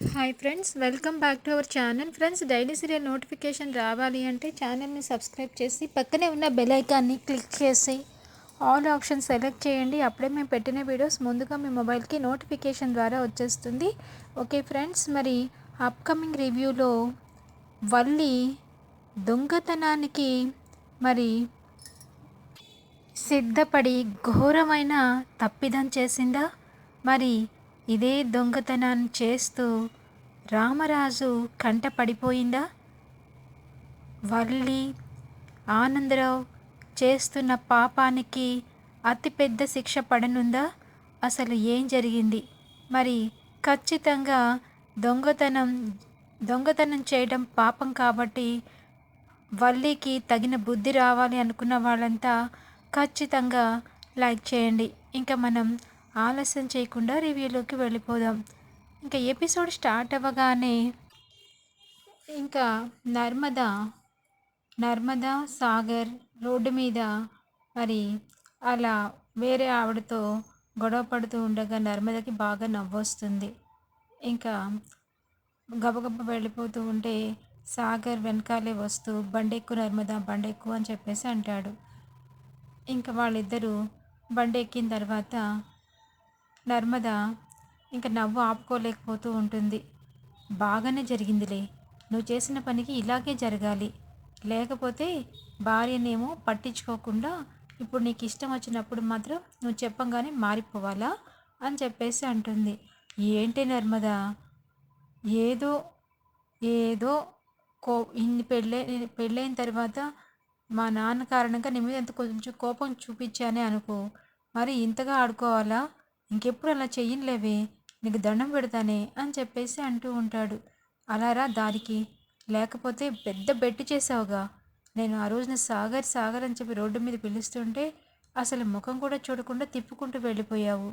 Hi friends welcome back to our channel friends daily serial notification రావాలి అంటే ఛానల్ని subscribe చేసి పక్కనే ఉన్న బెల్ ఐకాన్ని క్లిక్ చేసి ఆల్ ఆప్షన్ సెలెక్ట్ చేయండి. అప్పుడే మేము పెట్టిన వీడియోస్ ముందుగా మీ మొబైల్కి నోటిఫికేషన్ ద్వారా వచ్చేస్తుంది. ఓకే ఫ్రెండ్స్ మరి అప్కమింగ్ రివ్యూలో వల్లి దొంగతనానికి మరి సిద్ధపడి ఘోరమైన తప్పిదం చేసిందా? మరి ఇదే దొంగతనాన్ని చేస్తూ రామరాజు కంట పడిపోయిందా వల్లి ఆనందరావు చేస్తున్న పాపానికి అతిపెద్ద శిక్ష పడనుందా? అసలు ఏం జరిగింది? మరి ఖచ్చితంగా దొంగతనం దొంగతనం చేయడం పాపం కాబట్టి వల్లికి తగిన బుద్ధి రావాలి అనుకున్న వాళ్ళంతా ఖచ్చితంగా లైక్ చేయండి. ఇంకా మనం ఆలస్యం చేయకుండా రివ్యూలోకి వెళ్ళిపోదాం. ఇంకా ఎపిసోడ్ స్టార్ట్ అవ్వగానే ఇంకా నర్మదా నర్మదా సాగర్ రోడ్డు మీద మరి అలా వేరే ఆవిడతో గొడవ పడుతూ ఉండగా నర్మదకి బాగా నవ్వొస్తుంది. ఇంకా గబగబ వెళ్ళిపోతూ ఉంటే సాగర్ వెనకాలే వస్తూ బండెక్కు నర్మదా బండెక్కు అని చెప్పేసి అంటాడు. ఇంకా వాళ్ళిద్దరూ బండి ఎక్కిన తర్వాత నర్మద ఇంకా నవ్వు ఆపుకోలేకపోతూ ఉంటుంది. బాగానే జరిగిందిలే. నువ్వు చేసిన పనికి ఇలాగే జరగాలి. లేకపోతే భార్యనేమో పట్టించుకోకుండా ఇప్పుడు నీకు ఇష్టం వచ్చినప్పుడు మాత్రం నువ్వు చెప్పంగానే మారిపోవాలా అని చెప్పేసి అంటుంది. ఏంటి నర్మద? ఏదో ఏదో కో ఇన్ని పెళ్ళై పెళ్ళైన తర్వాత మా నాన్న కారణంగా నీ మీద ఎంత కొంచెం కోపం చూపించానే అనుకో. మరి ఇంతగా ఆడుకోవాలా? ఇంకెప్పుడు అలా చెయ్యనులేవే నీకు దండం పెడతానే అని చెప్పేసి అంటూ ఉంటాడు. అలారా దారికి. లేకపోతే పెద్ద బెట్టి చేసావుగా నేను ఆ రోజున సాగర్ సాగర్ అని చెప్పి రోడ్డు మీద పిలుస్తుంటే అసలు ముఖం కూడా చూడకుండా తిప్పుకుంటూ వెళ్ళిపోయావు.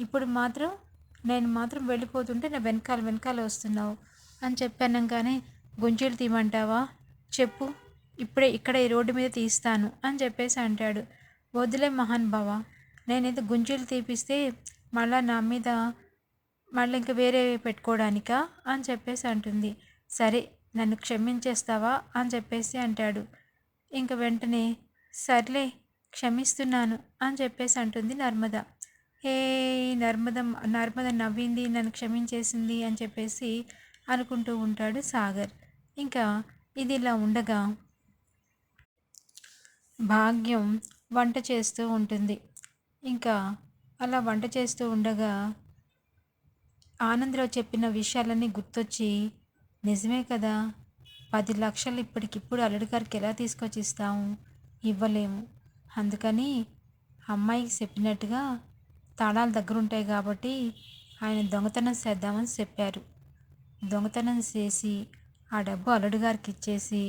ఇప్పుడు మాత్రం నేను మాత్రం వెళ్ళిపోతుంటే నా వెనకాల వెనకాల వస్తున్నావు అని చెప్పాను కానీ గుంజీలు తీయమంటావా? చెప్పు. ఇప్పుడే ఇక్కడ ఈ రోడ్డు మీద తీస్తాను అని చెప్పేసి అంటాడు. వదిలే మహాన్ బావ నేనైతే గుంజీలు తీపిస్తే మళ్ళీ నా మీద మళ్ళీ ఇంకా వేరే పెట్టుకోవడానికా అని చెప్పేసి అంటుంది. సరే నన్ను క్షమించేస్తావా అని చెప్పేసి అంటాడు. ఇంక వెంటనే సర్లే క్షమిస్తున్నాను అని చెప్పేసి అంటుంది నర్మద. ఏ నర్మద నర్మద నవ్వింది నన్ను క్షమించేసింది అని చెప్పేసి అనుకుంటూ ఉంటాడు సాగర్. ఇంకా ఇది ఇలా ఉండగా భాగ్యం వంట చేస్తూ ఉంటుంది. ఇంకా అలా వంట చేస్తూ ఉండగా ఆనందరావు చెప్పిన విషయాలన్నీ గుర్తొచ్చి నిజమే కదా పది లక్షలు ఇప్పటికిప్పుడు అల్లుడి గారికి ఎలా తీసుకొచ్చి ఇస్తాము ఇవ్వలేము. అందుకని అమ్మాయికి చెప్పినట్టుగా తాళాలు దగ్గర ఉంటాయి కాబట్టి ఆయన దొంగతనం చేద్దామని చెప్పారు. దొంగతనం చేసి ఆ డబ్బు అల్లుడి గారికి ఇచ్చేసి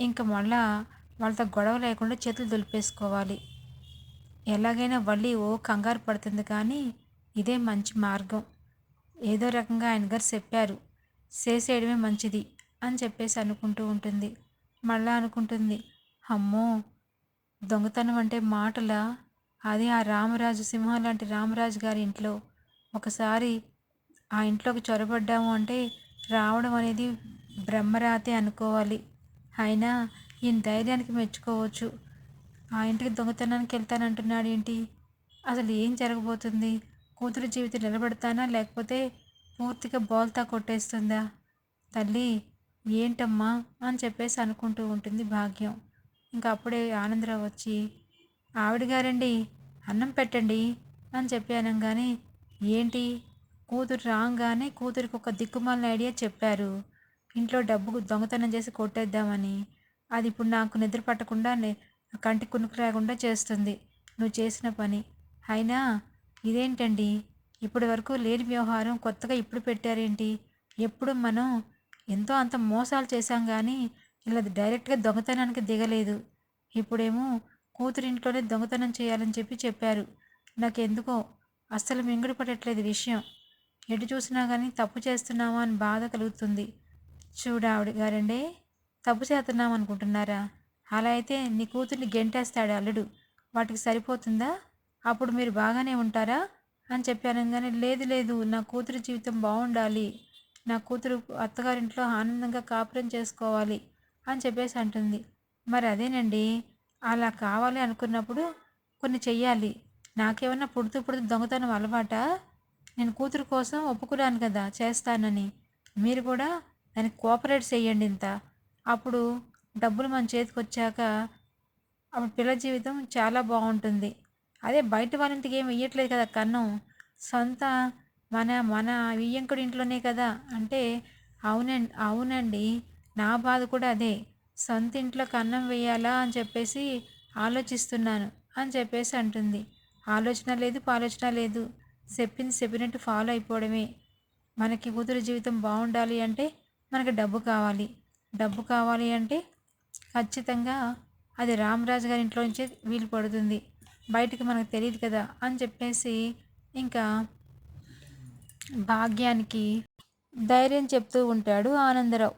ఇంకా మళ్ళా వాళ్ళతో గొడవ లేకుండా చేతులు దులిపేసుకోవాలి. ఎలాగైనా వల్లి ఓ కంగారు పడుతుంది కానీ ఇదే మంచి మార్గం. ఏదో రకంగా ఆయన గారు చెప్పారు చేసేయడమే మంచిది అని చెప్పేసి అనుకుంటూ ఉంటుంది. మళ్ళా అనుకుంటుంది అమ్మో దొంగతనం అంటే మాటలా? అది ఆ రామరాజు సింహం లాంటి రామరాజు గారి ఇంట్లో. ఒకసారి ఆ ఇంట్లోకి చొరబడ్డాము అంటే రావడం అనేది బ్రహ్మరాతే అనుకోవాలి. అయినా ఈయన ధైర్యానికి మెచ్చుకోవచ్చు. ఆ ఇంటికి దొంగతనానికి వెళ్తానంటున్నాడు ఏంటి? అసలు ఏం జరగబోతుంది? కూతురు జీవితం నిలబెడతానా? లేకపోతే పూర్తిగా బోల్తా కొట్టేస్తుందా? తల్లి ఏంటమ్మా? అని చెప్పేసి అనుకుంటూ ఉంటుంది భాగ్యం. ఇంకా అప్పుడే ఆనందరావు వచ్చి ఆవిడ గారండి అన్నం పెట్టండి అని చెప్పి అనగానే ఏంటి? కూతురు రాగానే కూతురికి ఒక దిక్కుమాలిన ఐడియా చెప్పారు. ఇంట్లో డబ్బు దొంగతనం చేసి కొట్టేద్దామని. అది ఇప్పుడు నాకు నిద్ర పట్టకుండా కంటి కునుకు రాకుండా చేస్తుంది. నువ్వు చేసిన పని. అయినా ఇదేంటండి? ఇప్పటి వరకు లేని వ్యవహారం కొత్తగా ఇప్పుడు పెట్టారేంటి? ఎప్పుడు మనం ఎంతో అంత మోసాలు చేశాం కానీ ఇలా డైరెక్ట్గా దొంగతనానికి దిగలేదు. ఇప్పుడేమో కూతురింట్లోనే దొంగతనం చేయాలని చెప్పి చెప్పారు. నాకెందుకో అస్సలు మింగుడు పడట్లేదు విషయం. ఎటు చూసినా కానీ తప్పు చేస్తున్నామా అని బాధ కలుగుతుంది. చూడావిడ గారండి తప్పు చేస్తున్నాం అనుకుంటున్నారా అలా అయితే నీ కూతుర్ని గెంటేస్తాడు అల్లుడు. వాటికి సరిపోతుందా? అప్పుడు మీరు బాగానే ఉంటారా? అని చెప్పాను కానీ లేదు లేదు నా కూతురి జీవితం బాగుండాలి. నా కూతురు అత్తగారింట్లో ఆనందంగా కాపురం చేసుకోవాలి అని చెప్పేసి అంటుంది. మరి అదేనండి? అలా కావాలి అనుకున్నప్పుడు కొన్ని చెయ్యాలి. నాకేమన్నా పుడుతూ పుడుతూ దొంగతనం అలవాటా? నేను కూతురు కోసం ఒప్పుకున్నాను కదా చేస్తానని. మీరు కూడా దానికి కోఆపరేట్ చేయండి ఇంత. అప్పుడు డబ్బులు మన చేతికి వచ్చాక అప్పుడు పిల్ల జీవితం చాలా బాగుంటుంది. అదే బయట వాళ్ళ ఇంటికి ఏమి ఇయ్యట్లేదు కదా కన్నం. సొంత మన మన వియ్యంకుడి ఇంట్లోనే కదా. అంటే అవునండి అవునండి. నా బాధ కూడా అదే. సొంత ఇంట్లో కన్నం వేయాలా అని చెప్పేసి ఆలోచిస్తున్నాను అని చెప్పేసి అంటుంది. ఆలోచన లేదు పాలోచన లేదు. చెప్పింది చెప్పినట్టు ఫాలో అయిపోవడమే. మనకి కూతురు జీవితం బాగుండాలి అంటే మనకి డబ్బు కావాలి. డబ్బు కావాలి అంటే ఖచ్చితంగా అది రామరాజు గారి ఇంట్లో నుంచే వీలు పడుతుంది. బయటికి మనకు తెలియదు కదా అని చెప్పేసి ఇంకా భాగ్యానికి ధైర్యం చెప్తూ ఉంటాడు ఆనందరావు.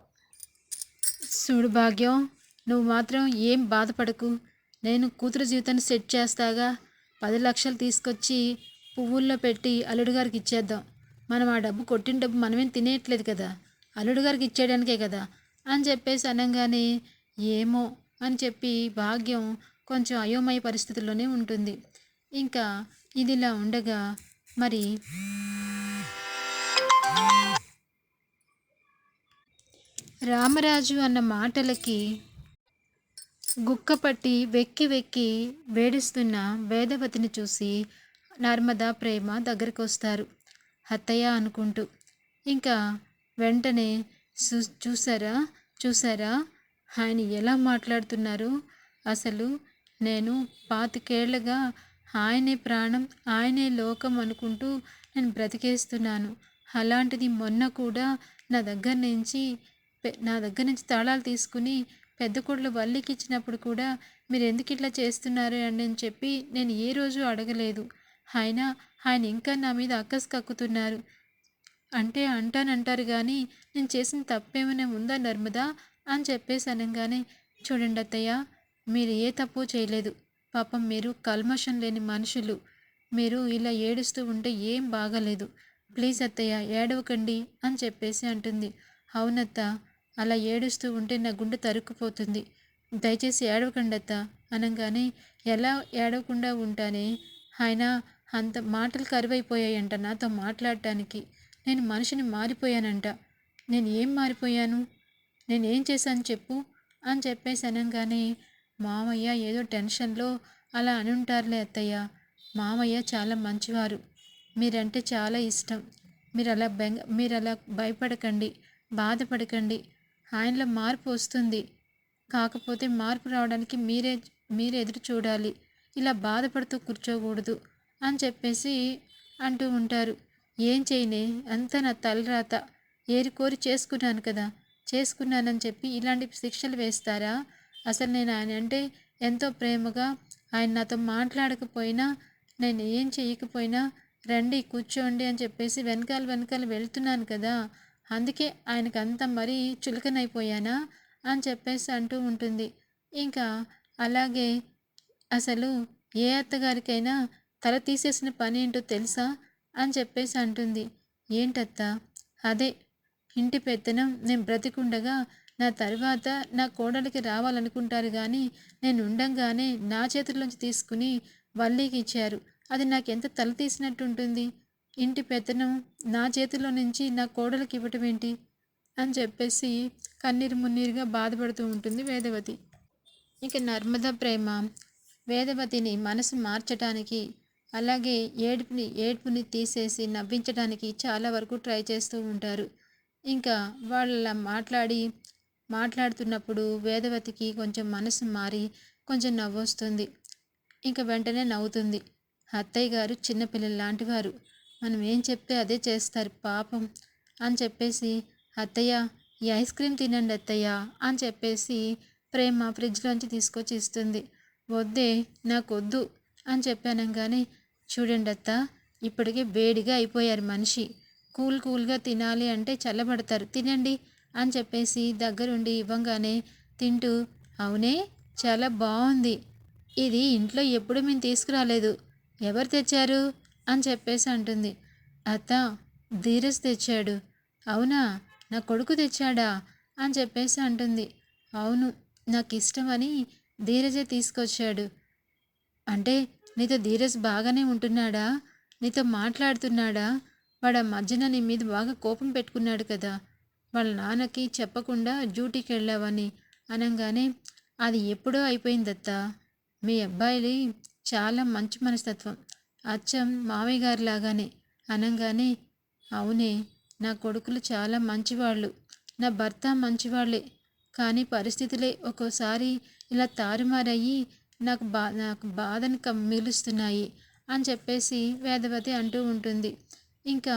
చూడు భాగ్యం నువ్వు మాత్రం ఏం బాధపడకు. నేను కూతురు జీవితాన్ని సెట్ చేస్తాగా. పది లక్షలు తీసుకొచ్చి పువ్వుల్లో పెట్టి అల్లుడు గారికి ఇచ్చేద్దాం. మనం ఆ డబ్బు కొట్టిన డబ్బు మనమేం తినేయట్లేదు కదా. అల్లుడు గారికి ఇచ్చేయడానికే కదా అని చెప్పేసి అనగానే ఏమో అని చెప్పి భాగ్యం కొంచెం అయోమయ పరిస్థితుల్లోనే ఉంటుంది. ఇంకా ఇదిలా ఉండగా మరి రామరాజు అన్న మాటలకి గుక్కపట్టి వెక్కి వెక్కి వేడిస్తున్న వేదవతిని చూసి నర్మద ప్రేమ దగ్గరికి వస్తారు హత్తయ్య అనుకుంటూ ఇంకా వెంటనే చూసారా? చూసారా? ఆయన ఎలా మాట్లాడుతున్నారు? అసలు నేను పాతికేళ్ళుగా ఆయనే ప్రాణం ఆయనే లోకం అనుకుంటూ నేను బ్రతికేస్తున్నాను. అలాంటిది మొన్న కూడా నా దగ్గర నుంచి పె- నా దగ్గర నుంచి తాళాలు తీసుకుని పెద్ద కొడులు వల్లికి ఇచ్చినప్పుడు కూడా మీరు ఎందుకు ఇట్లా చేస్తున్నారు అని అని చెప్పి నేను ఏ రోజు అడగలేదు. ఆయన ఆయన ఇంకా నా మీద అక్కస్ కక్కుతున్నారు. అంటే అంటానంటారు కానీ నేను చేసిన తప్పేమైనా ఉందా నర్మదా? అని చెప్పేసి అనగానే చూడండి అత్తయ్య మీరు ఏ తప్పు చేయలేదు. పాపం మీరు కల్మషం లేని మనుషులు. మీరు ఇలా ఏడుస్తూ ఉంటే ఏం బాగాలేదు. ప్లీజ్ అత్తయ్య ఏడవకండి అని చెప్పేసి అంటుంది. అవునత్త అలా ఏడుస్తూ ఉంటే నా గుండె తరుక్కుపోతుంది. దయచేసి ఏడవకండి అత్త అనగానే ఎలా ఏడవకుండా ఉంటానే? ఆయన అంత మాటలు కరువైపోయాయంట నాతో మాట్లాడటానికి. నేను మనిషిని మారిపోయానంట. నేను ఏం మారిపోయాను? నేనేం చేశాను చెప్పు అని చెప్పేసి అనగానే మామయ్య ఏదో టెన్షన్లో అలా అని ఉంటారులే అత్తయ్య. మామయ్య చాలా మంచివారు. మీరంటే చాలా ఇష్టం. మీరు అలా బెంగ మీరు అలా భయపడకండి బాధపడకండి. ఆయనలో మార్పు వస్తుంది. కాకపోతే మార్పు రావడానికి మీరే మీరు ఎదురు చూడాలి. ఇలా బాధపడుతూ కూర్చోకూడదు అని చెప్పేసి అంటూ ఉంటారు. ఏం చేయనే? అంతా నా తలరాత. ఏరి కోరి చేసుకున్నాను కదా. చేసుకున్నానని చెప్పి ఇలాంటి శిక్షలు వేస్తారా? అసలు నేను ఆయన అంటే ఎంతో ప్రేమగా ఆయన నాతో మాట్లాడకపోయినా నేను ఏం చేయకపోయినా రండి కూర్చోండి అని చెప్పేసి వెనకాల వెనకాల వెళ్తున్నాను కదా అందుకే ఆయనకు అంత మరీ చులకనైపోయానా అని చెప్పేసి అంటూ ఉంటుంది. ఇంకా అలాగే అసలు ఏ అత్తగారికైనా తల తీసేసిన పని ఏంటో తెలుసా అని చెప్పేసి అంటుంది. ఏంటత్తా? అదే ఇంటి పెత్తనం నేను బ్రతికుండగా నా తర్వాత నా కోడలికి రావాలనుకుంటారు కానీ నేను ఉండంగానే నా చేతుల్లోంచి తీసుకుని వల్లీకి ఇచ్చారు. అది నాకు ఎంత తల తీసినట్టు ఉంటుంది ఇంటి పెత్తనం నా చేతిలో నుంచి నా కోడలికి ఇవ్వటం ఏంటి? అని చెప్పేసి కన్నీరు మున్నీరుగా బాధపడుతూ ఉంటుంది వేదవతి. ఇక నర్మద ప్రేమ. వేదవతిని మనసు మార్చడానికి అలాగే ఏడుపుని ఏడుపుని తీసేసి నవ్వించడానికి చాలా వరకు ట్రై చేస్తూ ఉంటారు. ఇంకా వాళ్ళ మాట్లాడి మాట్లాడుతున్నప్పుడు వేదవతికి కొంచెం మనసు మారి కొంచెం నవ్వొస్తుంది. ఇంకా వెంటనే నవ్వుతుంది. అత్తయ్య గారు చిన్నపిల్లలు లాంటివారు మనం ఏం చెప్తే అదే చేస్తారు పాపం అని చెప్పేసి అత్తయ్య ఈ ఐస్ క్రీమ్ తినండి అత్తయ్య అని చెప్పేసి ప్రేమ ఫ్రిడ్జ్లోంచి తీసుకొచ్చి ఇస్తుంది. వద్దే నాకు వద్దు అని చెప్పాను కానీ చూడండి అత్త ఇప్పటికే వేడిగా అయిపోయారు మనిషి. కూల్ కూల్గా తినాలి అంటే చల్లబడతారు. తినండి అని చెప్పేసి దగ్గరుండి ఇవ్వంగానే తింటూ అవునే చాలా బాగుంది ఇది ఇంట్లో ఎప్పుడు మేము తీసుకురాలేదు. ఎవరు తెచ్చారు? అని చెప్పేసి అంటుంది. అత్త ధీరజ్ తెచ్చాడు. అవునా? నా కొడుకు తెచ్చాడా? అని చెప్పేసి అంటుంది. అవును నాకు ఇష్టమని ధీరజే తీసుకొచ్చాడు. అంటే నీతో ధీరజ్ బాగానే ఉంటున్నాడా? నీతో మాట్లాడుతున్నాడా? వాడు ఆ మధ్యన నీ మీద బాగా కోపం పెట్టుకున్నాడు కదా. వాళ్ళ నాన్నకి చెప్పకుండా డ్యూటీకి వెళ్ళావని అనగానే అది ఎప్పుడో అయిపోయిందత్త. మీ అబ్బాయిలు చాలా మంచి మనస్తత్వం. అచ్చం మామయ్య గారి లాగానే అనగానే అవునే నా కొడుకులు చాలా మంచివాళ్ళు. నా భర్త మంచివాళ్ళే. కానీ పరిస్థితులే ఒక్కోసారి ఇలా తారుమారయ్యి నాకు బా నాకు బాధను కమ్ మిగులుస్తున్నాయి అని చెప్పేసి వేదవతి అంటూ ఉంటుంది. ఇంకా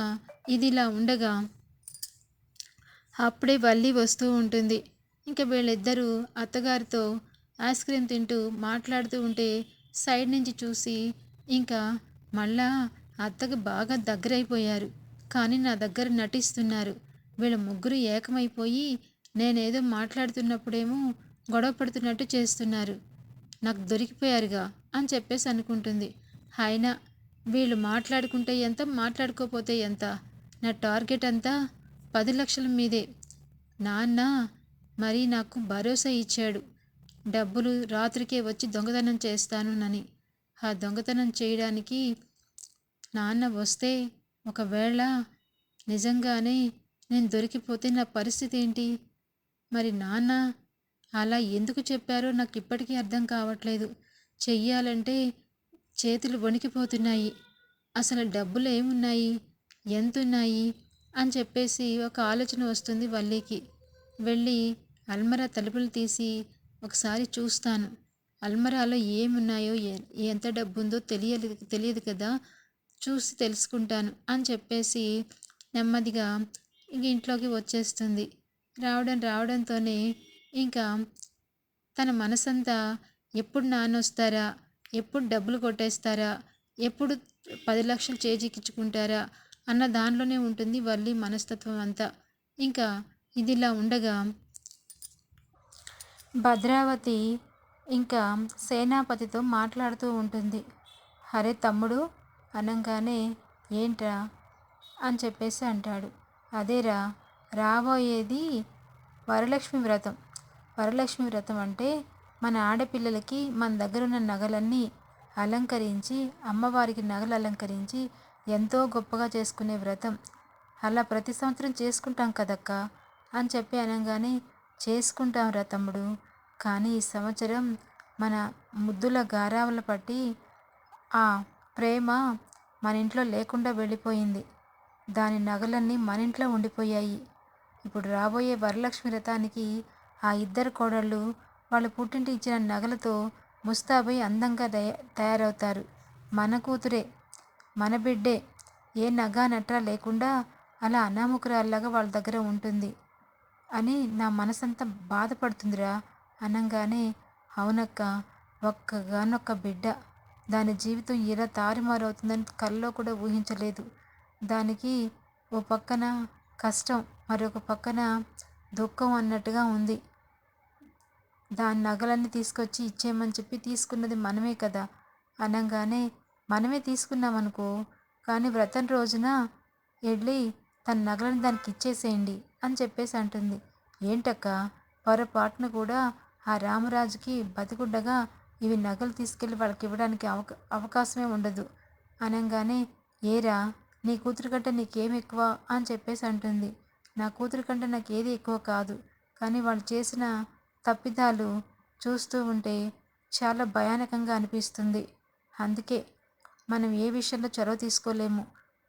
ఇది ఇలా ఉండగా అప్పుడే వల్లి వస్తూ ఉంటుంది. ఇంకా వీళ్ళిద్దరూ అత్తగారితో ఐస్ క్రీమ్ తింటూ మాట్లాడుతూ ఉంటే సైడ్ నుంచి చూసి ఇంకా మళ్ళా అత్తకు బాగా దగ్గరైపోయారు. కానీ నా దగ్గర నటిస్తున్నారు. వీళ్ళ ముగ్గురు ఏకమైపోయి నేనేదో మాట్లాడుతున్నప్పుడేమో గొడవ పడుతున్నట్టు చేస్తున్నారు. నాకు దొరికిపోయారుగా అని చెప్పేసి అనుకుంటుంది. అయినా వీళ్ళు మాట్లాడుకుంటే ఎంత మాట్లాడుకోపోతే ఎంత? నా టార్గెట్ అంతా పది లక్షల మీదే. నాన్న మరి నాకు భరోసా ఇచ్చాడు. డబ్బులు రాత్రికే వచ్చి దొంగతనం చేస్తానునని. ఆ దొంగతనం చేయడానికి నాన్న వస్తే ఒకవేళ నిజంగానే నేను దొరికిపోతే నా పరిస్థితి ఏంటి? మరి నాన్న అలా ఎందుకు చెప్పారో నాకు ఇప్పటికీ అర్థం కావట్లేదు. చెయ్యాలంటే చేతులు వణికిపోతున్నాయి. అసలు డబ్బులు ఏమున్నాయి? ఎంతున్నాయి? అని చెప్పేసి ఒక ఆలోచన వస్తుంది వల్లీకి. వెళ్ళి అల్మరా తలుపులు తీసి ఒకసారి చూస్తాను. అల్మరాలో ఏమున్నాయో ఎంత డబ్బు ఉందో తెలియదు తెలియదు కదా? చూసి తెలుసుకుంటాను అని చెప్పేసి నెమ్మదిగా ఇంక ఇంట్లోకి వచ్చేస్తుంది. రావడం రావడంతోనే ఇంకా తన మనసంతా ఎప్పుడు నాన్నొస్తారా ఎప్పుడు డబ్బులు కొట్టేస్తారా? ఎప్పుడు పది లక్షలు చేజిక్కించుకుంటారా? అన్న దానిలోనే ఉంటుంది వల్లి మనస్తత్వం అంతా. ఇంకా ఇదిలా ఉండగా భద్రావతి ఇంకా సేనాపతితో మాట్లాడుతూ ఉంటుంది. అరే తమ్ముడు అనగానే ఏంట్రా అని చెప్పేసి అంటాడు. అదేరా రాబోయేది వరలక్ష్మి వ్రతం. వరలక్ష్మి వ్రతం అంటే మన ఆడపిల్లలకి మన దగ్గర ఉన్న నగలన్నీ అలంకరించి అమ్మవారికి నగలు అలంకరించి ఎంతో గొప్పగా చేసుకునే వ్రతం. అలా ప్రతి సంవత్సరం చేసుకుంటాం కదక్క? అని చెప్పి అనగానే చేసుకుంటాం రా తమ్ముడు. కానీ ఈ సంవత్సరం మన ముద్దుల గారావల పట్టి ఆ ప్రేమ మన ఇంట్లో లేకుండా వెళ్ళిపోయింది. దాని నగలన్నీ మన ఇంట్లో ఉండిపోయాయి. ఇప్పుడు రాబోయే వరలక్ష్మి వ్రతానికి ఆ ఇద్దరు కోడళ్ళు వాళ్ళ పుట్టింటి ఇచ్చిన నగలతో ముస్తాబై అందంగా తయారవుతారు. మన కూతురే మన బిడ్డే ఏ నగ నట్రా లేకుండా అలా అనాముకురాల్లాగా వాళ్ళ దగ్గర ఉంటుంది అని నా మనసంతా బాధపడుతుందిరా అనగానే అవునక్క ఒక్కగానొక్క బిడ్డ. దాని జీవితం ఇలా తారుమారవుతుందని కల్లో కూడా ఊహించలేదు. దానికి ఓ పక్కన కష్టం మరొక పక్కన దుఃఖం అన్నట్టుగా ఉంది. దాని నగలన్నీ తీసుకొచ్చి ఇచ్చేయమని చెప్పి తీసుకున్నది మనమే కదా. అనగానే మనమే తీసుకున్నామనుకో కానీ వ్రతం రోజున వెళ్ళి తన నగలను దానికి ఇచ్చేసేయండి అని చెప్పేసి అంటుంది. ఏంటక్క? పొరపాటున కూడా ఆ రామరాజుకి బతికుండగా ఇవి నగలు తీసుకెళ్ళి వాళ్ళకి ఇవ్వడానికి అవక అవకాశమే ఉండదు. అనగానే ఏరా నీ కూతురు కంటే నీకేం ఎక్కువ అని చెప్పేసి అంటుంది. నా కూతురు కంటే నాకు ఏది ఎక్కువ కాదు. కానీ వాళ్ళు చేసిన తప్పిదాలు చూస్తూ ఉంటే చాలా భయానకంగా అనిపిస్తుంది. అందుకే మనం ఏ విషయంలో చొరవ తీసుకోలేము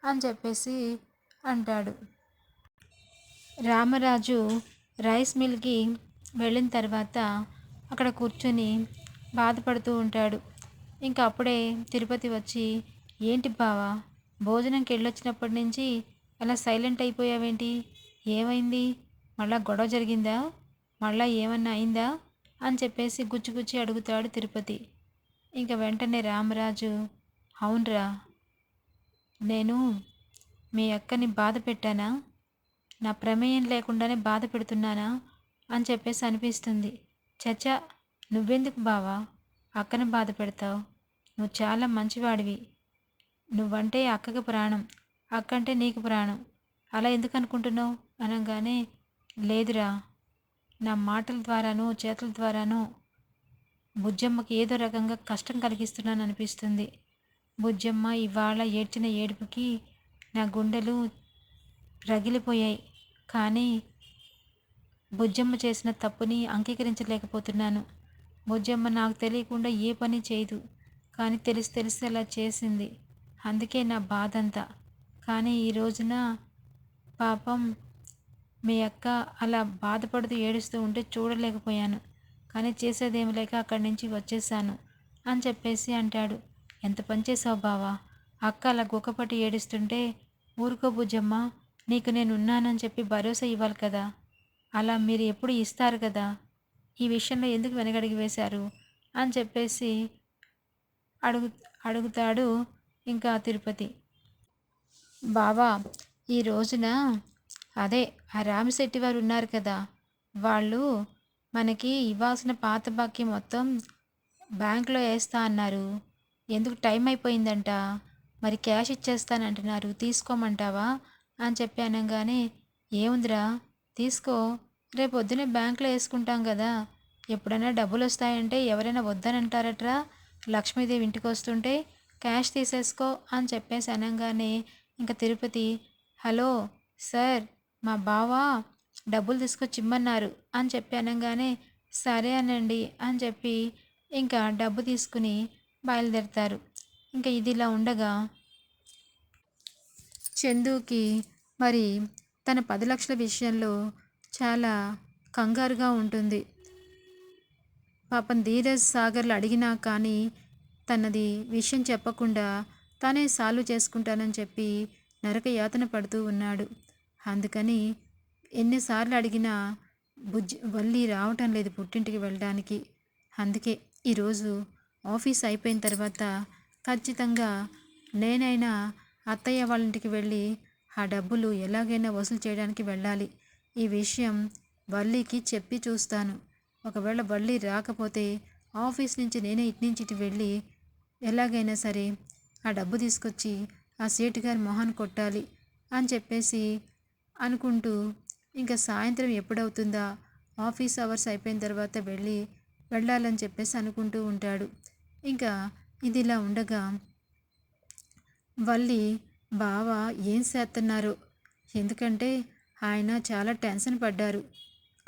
అని చెప్పేసి అంటాడు. రామరాజు రైస్ మిల్కి వెళ్ళిన తర్వాత అక్కడ కూర్చొని బాధపడుతూ ఉంటాడు. ఇంకా అప్పుడే తిరుపతి వచ్చి ఏంటి బావా భోజనంకి వెళ్ళొచ్చినప్పటి నుంచి అలా సైలెంట్ అయిపోయావేంటి? ఏమైంది? మళ్ళా గొడవ జరిగిందా? మళ్ళా ఏమన్నా అయిందా? అని చెప్పేసి గుచ్చి గుచ్చి అడుగుతాడు తిరుపతి. ఇంక వెంటనే రామరాజు అవునరా నేను మీ అక్కని బాధ పెట్టానా? నా ప్రమేయం లేకుండానే బాధ పెడుతున్నానా? అని చెప్పేసి అనిపిస్తుంది. చచ్చా నువ్వెందుకు బావా అక్కని బాధ పెడతావు? నువ్వు చాలా మంచివాడివి. నువ్వంటే అక్కకి ప్రాణం అక్కంటే నీకు ప్రాణం. అలా ఎందుకు అనుకుంటున్నావు? అనగానే లేదురా నా మాటల ద్వారానో చేతుల ద్వారానో బుజ్జమ్మకి ఏదో రకంగా కష్టం కలిగిస్తున్నాను అనిపిస్తుంది. బుజ్జమ్మ ఇవాళ ఏడ్చిన ఏడుపుకి నా గుండెలు రగిలిపోయాయి. కానీ బుజ్జమ్మ చేసిన తప్పుని అంగీకరించలేకపోతున్నాను. బుజ్జమ్మ నాకు తెలియకుండా ఏ పని చేయదు. కానీ తెలిసి తెలిసి అలా చేసింది. అందుకే నా బాధ అంతా కానీ ఈ రోజున పాపం మీ అక్క అలా బాధపడుతూ ఏడుస్తూ ఉంటే చూడలేకపోయాను. కానీ చేసేదేమి లేక అక్కడి నుంచి వచ్చేసాను అని చెప్పేసి అంటాడు. ఎంత పని చేసావు బావా? అక్క అలా గుక్కపట్టి ఏడుస్తుంటే ఊరుకో బుజ్జమ్మ నీకు నేను ఉన్నానని చెప్పి భరోసా ఇవ్వాలి కదా. అలా మీరు ఎప్పుడు ఇస్తారు కదా? ఈ విషయంలో ఎందుకు వెనకడిగి వేశారు? అని చెప్పేసి అడుగు అడుగుతాడు ఇంకా తిరుపతి. బావా ఈ రోజున అదే ఆ రామశెట్టి వారు ఉన్నారు కదా. వాళ్ళు మనకి ఇవ్వాల్సిన పాత బాకీ మొత్తం బ్యాంక్లో వేస్తా అన్నారు. ఎందుకు టైం అయిపోయిందంట? మరి క్యాష్ ఇచ్చేస్తానంటున్నారు. తీసుకోమంటావా? అని చెప్పి అనగానే ఏముందిరా? తీసుకో. రేపు పొద్దునే బ్యాంకులో వేసుకుంటాం కదా. ఎప్పుడైనా డబ్బులు వస్తాయంటే ఎవరైనా వద్దనంటారట్రా? లక్ష్మీదేవి ఇంటికి వస్తుంటే క్యాష్ తీసేసుకో అని చెప్పేసి అనగానే ఇంకా తిరుపతి హలో సార్ మా బావ డబ్బులు తీసుకొచ్చి ఇమ్మన్నారు అని చెప్పి అనగానే సరే అనండి అని చెప్పి ఇంకా డబ్బు తీసుకుని బయలుదేరతారు. ఇంకా ఇది ఇలా ఉండగా చందుకి మరి తన పది లక్షల విషయంలో చాలా కంగారుగా ఉంటుంది. పాపం ధీరజ్ సాగర్లు అడిగినా కానీ తనది విషయం చెప్పకుండా తానే సాల్వ్ చేసుకుంటానని చెప్పి నరక యాతన పడుతూ ఉన్నాడు. అందుకని ఎన్నిసార్లు అడిగినా బుజ్జి వల్లి రావటం లేదు పుట్టింటికి వెళ్ళడానికి. అందుకే ఈరోజు ఆఫీస్ అయిపోయిన తర్వాత ఖచ్చితంగా నేనైనా అత్తయ్య వాళ్ళ ఇంటికి వెళ్ళి ఆ డబ్బులు ఎలాగైనా వసూలు చేయడానికి వెళ్ళాలి. ఈ విషయం వల్లికి చెప్పి చూస్తాను. ఒకవేళ వల్లి రాకపోతే ఆఫీస్ నుంచి నేనే ఇటు నుంచి ఇటు వెళ్ళి ఎలాగైనా సరే ఆ డబ్బు తీసుకొచ్చి ఆ సేటు గారి మొహాన్ని కొట్టాలి అని చెప్పేసి అనుకుంటూ ఇంకా సాయంత్రం ఎప్పుడవుతుందా? ఆఫీస్ అవర్స్ అయిపోయిన తర్వాత వెళ్ళి వెళ్ళాలని చెప్పేసి అనుకుంటూ ఉంటాడు. ఇంకా ఇది ఇలా ఉండగా వల్లి బావ ఏం చేస్తున్నారు ఎందుకంటే ఆయన చాలా టెన్షన్ పడ్డారు.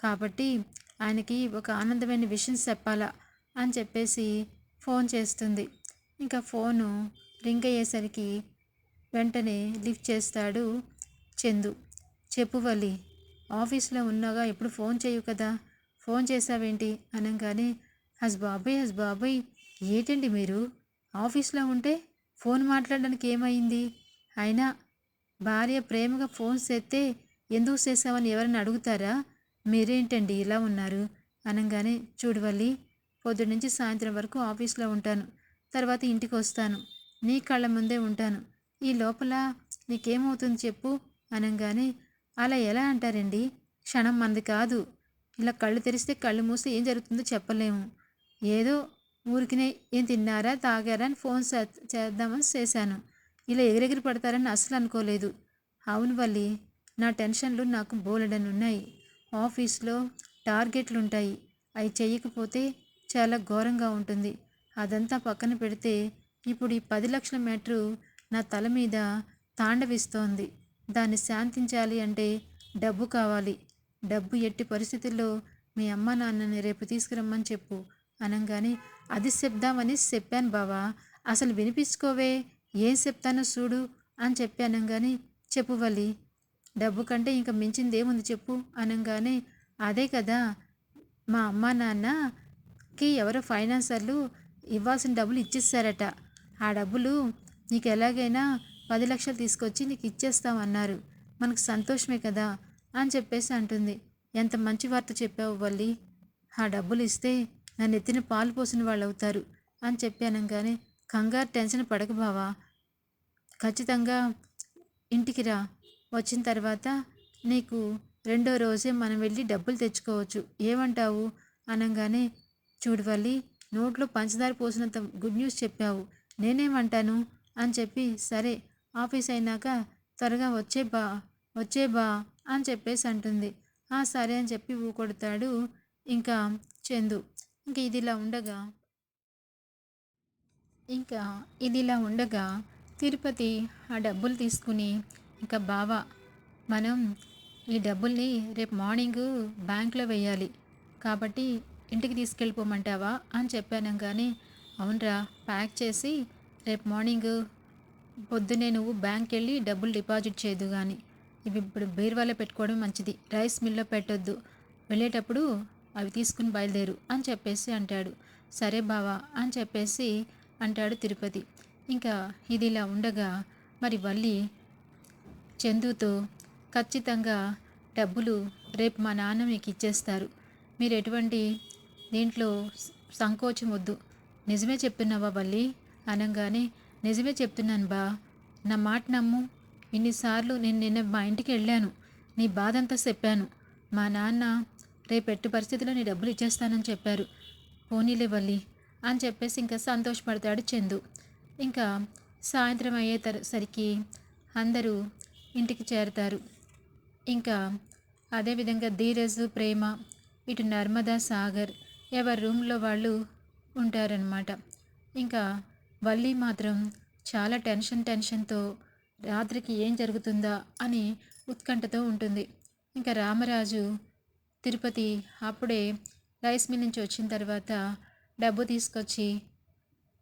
కాబట్టి ఆయనకి ఒక ఆనందమైన విషయం చెప్పాలా? అని చెప్పేసి ఫోన్ చేస్తుంది. ఇంకా ఫోను రింగ్ అయ్యేసరికి వెంటనే లిఫ్ట్ చేస్తాడు చందు. చెప్పు వల్లి ఆఫీస్లో ఉన్నాగా ఎప్పుడు ఫోన్ చేయు కదా ఫోన్ చేసావేంటి అనగానే హస్ బాబాయ్ హస్ బాబాయ్ ఏంటండి మీరు? ఆఫీస్లో ఉంటే ఫోన్ మాట్లాడడానికి ఏమైంది? అయినా భార్య ప్రేమగా ఫోన్ చేస్తే ఎందుకు చేసావని ఎవరైనా అడుగుతారా? మీరేంటండి ఇలా ఉన్నారు? అనగానే చూడవల్లి పొద్దున్నుంచి సాయంత్రం వరకు ఆఫీస్లో ఉంటాను. తర్వాత ఇంటికి వస్తాను. నీ కళ్ళ ముందే ఉంటాను. ఈ లోపల నీకేమవుతుంది చెప్పు? అనగానే అలా ఎలా అంటారండి? క్షణం మనది కాదు. ఇలా కళ్ళు తెరిస్తే కళ్ళు మూస్తే ఏం జరుగుతుందో చెప్పలేము. ఏదో ఊరికినే ఏం తిన్నారా తాగారా అని ఫోన్ చేద్దామని చేశాను. ఇలా ఎగిరెగిరి పడతారని అసలు అనుకోలేదు. అవును వల్లి నా టెన్షన్లు నాకు బోలెడని ఉన్నాయి ఆఫీస్లో టార్గెట్లు ఉంటాయి అవి చేయకపోతే చాలా ఘోరంగా ఉంటుంది. అదంతా పక్కన పెడితే ఇప్పుడు ఈ పది లక్షల మ్యాటరు నా తల మీద తాండవిస్తోంది. దాన్ని శాంతించాలి అంటే డబ్బు కావాలి. డబ్బు ఎట్టి పరిస్థితుల్లో మీ అమ్మ నాన్నని రేపు తీసుకురమ్మని చెప్పు అనగానే అది చెప్దామని చెప్పాను బావా. అసలు వినిపించుకోవే. ఏం చెప్తానో చూడు అని చెప్పి అనగానే చెప్పు డబ్బు కంటే ఇంకా మించింది ఏముంది చెప్పు అనగానే అదే కదా. మా అమ్మ నాన్నకి ఎవరో ఫైనాన్సర్లు ఇవ్వాల్సిన డబ్బులు ఇచ్చేస్తారట ఆ డబ్బులు నీకు ఎలాగైనా పది లక్షలు తీసుకొచ్చి నీకు ఇచ్చేస్తామన్నారు. మనకు సంతోషమే కదా? అని చెప్పేసి అంటుంది. ఎంత మంచి వార్త చెప్పావు వల్లి. ఆ డబ్బులు ఇస్తే నన్ను ఎత్తిన పాలు పోసిన వాళ్ళు అవుతారు అని చెప్పి అనగానే కంగారు టెన్షన్ పడక బావా. ఖచ్చితంగా ఇంటికి రా. వచ్చిన తర్వాత నీకు రెండో రోజే మనం వెళ్ళి డబ్బులు తెచ్చుకోవచ్చు. ఏమంటావు? అనగానే చూడవల్లి నోట్లో పంచదార పోసినంత గుడ్ న్యూస్ చెప్పావు. నేనేమంటాను? అని చెప్పి సరే ఆఫీస్ అయినాక త్వరగా వచ్చే బా వచ్చే బా అని చెప్పేసి అంటుంది. ఆ సరే అని చెప్పి ఊ కొడతాడు ఇంకా చందు. ఇంక ఇది ఇలా ఉండగా ఇంకా ఇది ఇలా ఉండగా తిరుపతి ఆ డబ్బులు తీసుకుని ఇంకా బావా మనం ఈ డబ్బుల్ని రేపు మార్నింగ్ బ్యాంక్లో వేయాలి కాబట్టి ఇంటికి తీసుకెళ్ళిపోమంటావా అని చెప్పాను కానీ అవునరా ప్యాక్ చేసి రేపు మార్నింగ్ పొద్దునే నువ్వు బ్యాంక్ వెళ్ళి డబ్బులు డిపాజిట్ చేయదు కానీ ఇవి ఇప్పుడు బీరువాలో పెట్టుకోవడం మంచిది. రైస్ మిల్లో పెట్టొద్దు. వెళ్ళేటప్పుడు అవి తీసుకుని బయలుదేరు అని చెప్పేసి అంటాడు. సరే బావా అని చెప్పేసి అంటాడు తిరుపతి. ఇంకా ఇది ఇలా ఉండగా మరి వల్లి చందుతో ఖచ్చితంగా డబ్బులు రేపు మా నాన్న మీకు ఇచ్చేస్తారు. మీరు ఎటువంటి దీంట్లో సంకోచం వద్దు. నిజమే చెప్తున్నావా వల్లి? అనగానే నిజమే చెప్తున్నాను బా. నా మాట నమ్ము. ఇన్నిసార్లు నేను నిన్న మా ఇంటికి వెళ్ళాను. నీ బాధ అంతా చెప్పాను. మా నాన్న రేపెట్టు పరిస్థితిలో నీ డబ్బులు ఇచ్చేస్తానని చెప్పారు. పోనీలే వల్లి అని చెప్పేసి ఇంకా సంతోషపడతాడు చందు. ఇంకా సాయంత్రం అయ్యే సరికి అందరూ ఇంటికి చేరతారు. ఇంకా అదేవిధంగా ధీరజ్ ప్రేమ ఇటు నర్మదా సాగర్ ఎవరి రూమ్లో వాళ్ళు ఉంటారనమాట ఇంకా వల్లి మాత్రం చాలా టెన్షన్ టెన్షన్తో రాత్రికి ఏం జరుగుతుందా అని ఉత్కంఠతో ఉంటుంది. ఇంకా రామరాజు తిరుపతి అప్పుడే రైస్ మిల్ నుంచి వచ్చిన తర్వాత డబ్బు తీసుకొచ్చి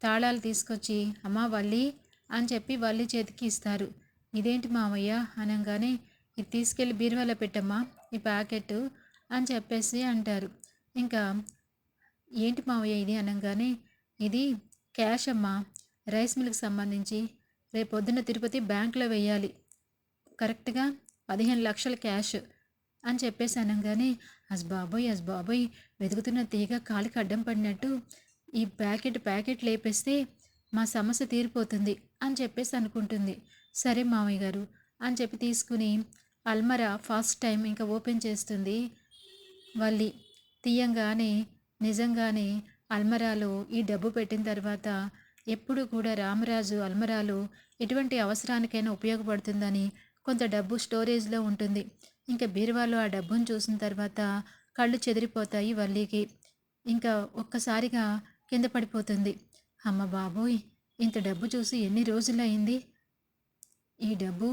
తాళాలు తీసుకొచ్చి అమ్మా వల్లి అని చెప్పి వల్లి చేతికి ఇస్తారు. ఇదేంటి మామయ్య అనగానే ఇది తీసుకెళ్ళి బీరువాలో పెట్టమ్మా ఈ ప్యాకెట్ అని చెప్పేసి అంటారు. ఇంకా ఏంటి మావయ్య ఇది అనగానే ఇది క్యాష్ అమ్మా. రైస్ మిల్కి సంబంధించి రేపు పొద్దున్న తిరుపతి బ్యాంకులో వేయాలి కరెక్ట్గా పదిహేను లక్షల క్యాష్ అని చెప్పేసి అనగానే అస్ బాబోయ్ అస్ బాబోయ్ వెతుకుతున్న తీగ కాలికి అడ్డం పడినట్టు ఈ ప్యాకెట్ ప్యాకెట్ లేపేస్తే మా సమస్య తీరిపోతుంది అని చెప్పేసి అనుకుంటుంది. సరే మామయ్య గారు అని చెప్పి తీసుకుని అల్మరా ఫస్ట్ టైం ఇంకా ఓపెన్ చేస్తుంది. వల్లి తీయంగానే నిజంగానే అల్మరాలో ఈ డబ్బు పెట్టిన తర్వాత ఎప్పుడు కూడా రామరాజు అల్మరాలు ఎటువంటి అవసరానికైనా ఉపయోగపడుతుందని కొంత డబ్బు స్టోరేజ్లో ఉంటుంది. ఇంకా బీరువాలో ఆ డబ్బును చూసిన తర్వాత కళ్ళు చెదిరిపోతాయి వల్లీకి. ఇంకా ఒక్కసారిగా కింద పడిపోతుంది. అమ్మ బాబోయ్! ఇంత డబ్బు చూసి ఎన్ని రోజులైంది ఈ డబ్బు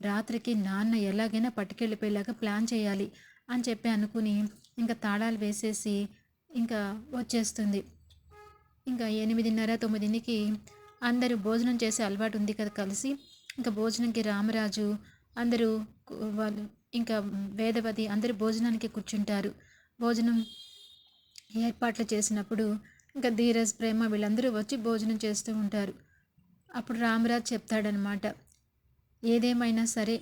రాత్రికి నాన్న ఎలాగైనా పట్టుకెళ్ళిపోయేలాగా ప్లాన్ చేయాలి అని చెప్పి అనుకుని ఇంకా తాళాలు వేసేసి ఇంకా వచ్చేస్తుంది. ఇంకా ఎనిమిదిన్నర తొమ్మిదింటికి అందరూ భోజనం చేసే అలవాటు ఉంది కదా కలిసి. ఇంకా భోజనంకి రామరాజు అందరూ వాళ్ళు ఇంకా వేదవతి అందరూ భోజనానికి కూర్చుంటారు. భోజనం ఏర్పాట్లు చేసినప్పుడు ఇంకా ధీరజ్ ప్రేమ వీళ్ళందరూ వచ్చి భోజనం చేస్తూ ఉంటారు. అప్పుడు రామరాజు చెప్తాడనమాట ఏదేమైనా సరే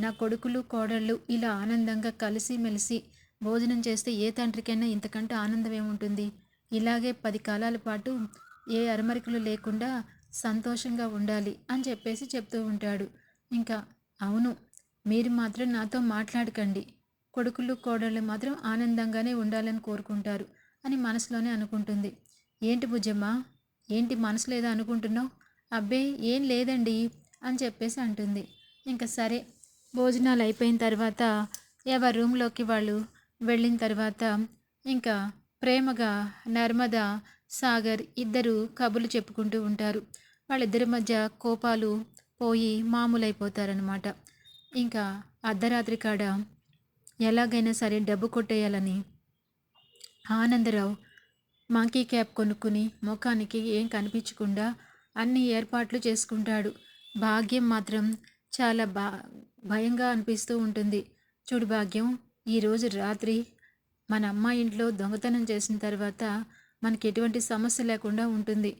నా కొడుకులు కోడళ్ళు ఇలా ఆనందంగా కలిసి మెలిసి భోజనం చేస్తే ఏ తండ్రికైనా ఇంతకంటే ఆనందం ఏముంటుంది? ఇలాగే పది కాలాల పాటు ఏ అరమరికలు లేకుండా సంతోషంగా ఉండాలి అని చెప్పేసి చెప్తూ ఉంటాడు. ఇంకా అవును మీరు మాత్రం నాతో మాట్లాడకండి. కొడుకులు కోడళ్ళు మాత్రం ఆనందంగానే ఉండాలని కోరుకుంటారు అని మనసులోనే అనుకుంటుంది. ఏంటి భుజమ్మా? ఏంటి మనసులో ఏదో అనుకుంటున్నావు? అబ్బే ఏం లేదండి అని చెప్పేసి అంటుంది. ఇంకా సరే భోజనాలు అయిపోయిన తర్వాత ఎవరి రూమ్లోకి వాళ్ళు వెళ్ళిన తర్వాత ఇంకా ప్రేమగా నర్మద సాగర్ ఇద్దరు కబుర్లు చెప్పుకుంటూ ఉంటారు. వాళ్ళిద్దరి మధ్య కోపాలు పోయి మామూలైపోతారనమాట ఇంకా అర్ధరాత్రి కాడ ఎలాగైనా సరే డబ్బు కొట్టేయాలని ఆనందరావు మంకీ క్యాప్ కొనుక్కుని ముఖానికి ఏం కనిపించకుండా అన్ని ఏర్పాట్లు చేసుకుంటాడు. భాగ్యం మాత్రం చాలా బా భయంగా అనిపిస్తూ ఉంటుంది. చూడు భాగ్యం ఈరోజు రాత్రి మన అమ్మాయి ఇంట్లో దొంగతనం చేసిన తర్వాత మనకి ఎటువంటి సమస్య లేకుండా ఉంటుంది.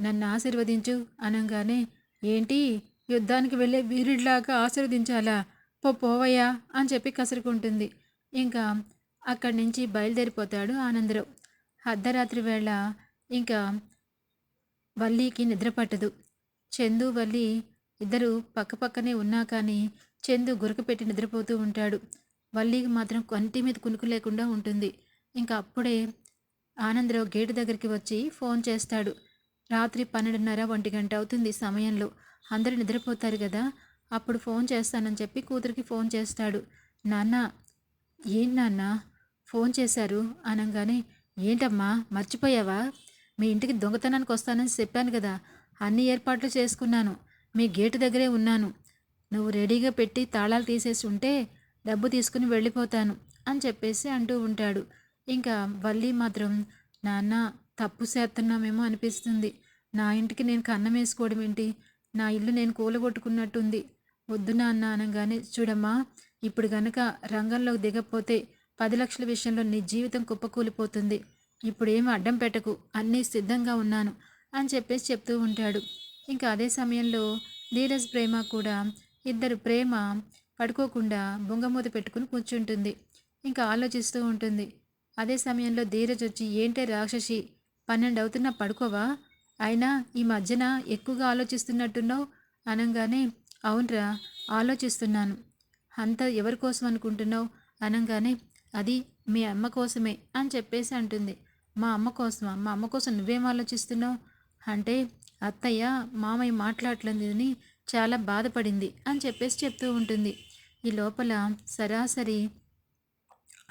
నన్ను ఆశీర్వదించు అనగానే ఏంటి యుద్ధానికి వెళ్ళే వీరుడిలాగా ఆశీర్వదించాలా? పో పోవయ్యా అని చెప్పి కసురుకుంటుంది. ఇంకా అక్కడి నుంచి బయలుదేరిపోతాడు ఆనందరావు. అర్ధరాత్రి వేళ ఇంకా వల్లీకి నిద్ర పట్టదు. చందు వల్లి ఇద్దరు పక్కపక్కనే ఉన్నా కానీ చందు గురక పెట్టి నిద్రపోతూ ఉంటాడు. వల్లీకి మాత్రం కంటి మీద కునుకు లేకుండా ఉంటుంది. ఇంకా అప్పుడే ఆనందరావు గేటు దగ్గరికి వచ్చి ఫోన్ చేస్తాడు. రాత్రి పన్నెండున్నర ఒంటి గంట అవుతుంది సమయంలో. అందరూ నిద్రపోతారు కదా. అప్పుడు ఫోన్ చేస్తానని చెప్పి కూతురికి ఫోన్ చేస్తాడు. నాన్న ఏం నాన్న? ఫోన్ చేశారు అనగానే. ఏంటమ్మా మర్చిపోయావా? మీ ఇంటికి దొంగతనానికి వస్తానని చెప్పాను కదా. అన్ని ఏర్పాట్లు చేసుకున్నాను. మీ గేటు దగ్గరే ఉన్నాను. నువ్వు రెడీగా పెట్టి తాళాలు తీసేసి ఉంటే డబ్బు తీసుకుని వెళ్ళిపోతాను అని చెప్పేసి అంటూ ఉంటాడు. ఇంకా వల్లి మాత్రం నాన్న తప్పు చేస్తున్నామేమో అనిపిస్తుంది. నా ఇంటికి నేను కన్నం వేసుకోవడం ఏంటి? నా ఇల్లు నేను కూలగొట్టుకున్నట్టుంది. వద్దు నాన్న అనగానే చూడమ్మా ఇప్పుడు గనక రంగంలోకి దిగకపోతే పది లక్షల విషయంలో నీ జీవితం కుప్పకూలిపోతుంది. ఇప్పుడు ఏం అడ్డం పెట్టకు అన్నీ సిద్ధంగా ఉన్నాను అని చెప్పేసి చెప్తూ ఉంటాడు. ఇంకా అదే సమయంలో ధీరజ్ ప్రేమ కూడా ఇద్దరు ప్రేమ పడుకోకుండా బొంగమూత పెట్టుకుని కూర్చుంటుంది. ఇంకా ఆలోచిస్తూ ఉంటుంది. అదే సమయంలో ధీరజ్ వచ్చి ఏంటే రాక్షసి పన్నెండు అవుతున్నా పడుకోవా? అయినా ఈ మధ్యన ఎక్కువగా ఆలోచిస్తున్నట్టున్నావు? అనగానే అవునరా ఆలోచిస్తున్నాను. అంత ఎవరి కోసం అనుకుంటున్నావు? అనగానే అది మీ అమ్మ కోసమే అని చెప్పేసి అంటుంది. మా అమ్మ కోసమా? మా అమ్మ కోసం నువ్వేం ఆలోచిస్తున్నావు? అంటే అత్తయ్య మామయ్య మాట్లాడలేదని చాలా బాధపడింది అని చెప్పేసి చెప్తూ ఉంటుంది. ఈ లోపల సరాసరి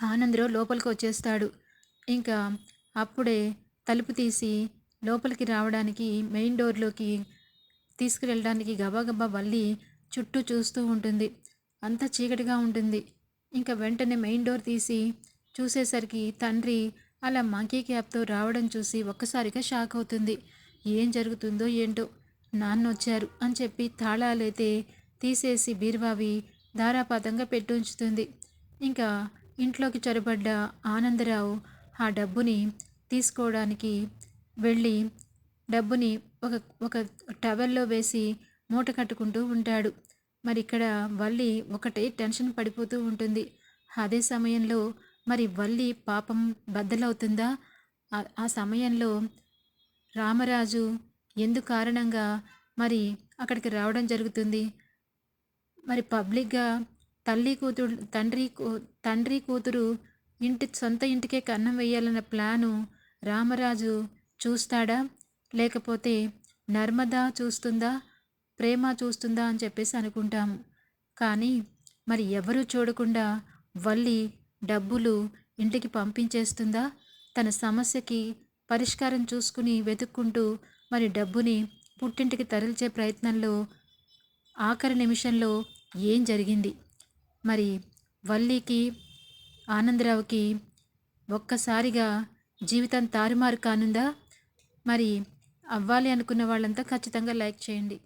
ఆనందరావు లోపలికి వచ్చేస్తాడు. ఇంకా అప్పుడే తలుపు తీసి లోపలికి రావడానికి మెయిన్ డోర్లోకి తీసుకువెళ్ళడానికి గబాగబా వల్లి చుట్టూ చూస్తూ ఉంటుంది. అంత చీకటిగా ఉంటుంది. ఇంకా వెంటనే మెయిన్ డోర్ తీసి చూసేసరికి తండ్రి అలా మంకీ క్యాప్తో రావడం చూసి ఒక్కసారిగా షాక్ అవుతుంది. ఏం జరుగుతుందో ఏంటో నాన్న వచ్చారు అని చెప్పి తాళాలైతే తీసేసి బీరువావి ధారాపాతంగా పెట్టి ఉంచుతుంది ఇంకా ఇంట్లోకి చొరబడ్డ ఆనందరావు ఆ డబ్బుని తీసుకోవడానికి వెళ్ళి డబ్బుని ఒక ఒక టవల్లో వేసి మూట కట్టుకుంటూ ఉంటాడు. మరి ఇక్కడ వల్లి ఒకటే టెన్షన్ పడిపోతూ ఉంటుంది. అదే సమయంలో మరి వల్లి పాపం బద్దలవుతుందా? ఆ సమయంలో రామరాజు ఎందు కారణంగా మరి అక్కడికి రావడం జరుగుతుంది? మరి పబ్లిక్గా తల్లి కూతురు తండ్రి తండ్రి కూతురు ఇంటి సొంత ఇంటికే కన్నం వేయాలన్న ప్లాను రామరాజు చూస్తాడా? లేకపోతే నర్మద చూస్తుందా? ప్రేమ చూస్తుందా అని చెప్పేసి అనుకుంటాము కానీ మరి ఎవరు చూడకుండా వల్లి డబ్బులు ఇంటికి పంపించేస్తుందా? తన సమస్యకి పరిష్కారం చూసుకుని వెతుక్కుంటూ మరి డబ్బుని పుట్టింటికి తరలిచే ప్రయత్నంలో ఆఖరి నిమిషంలో ఏం జరిగింది? మరి వల్లీకి ఆనందరావుకి ఒక్కసారిగా జీవితం తారుమారు కానుందా? మరి అవ్వాలి అనుకున్న వాళ్ళంతా ఖచ్చితంగా లైక్ చేయండి.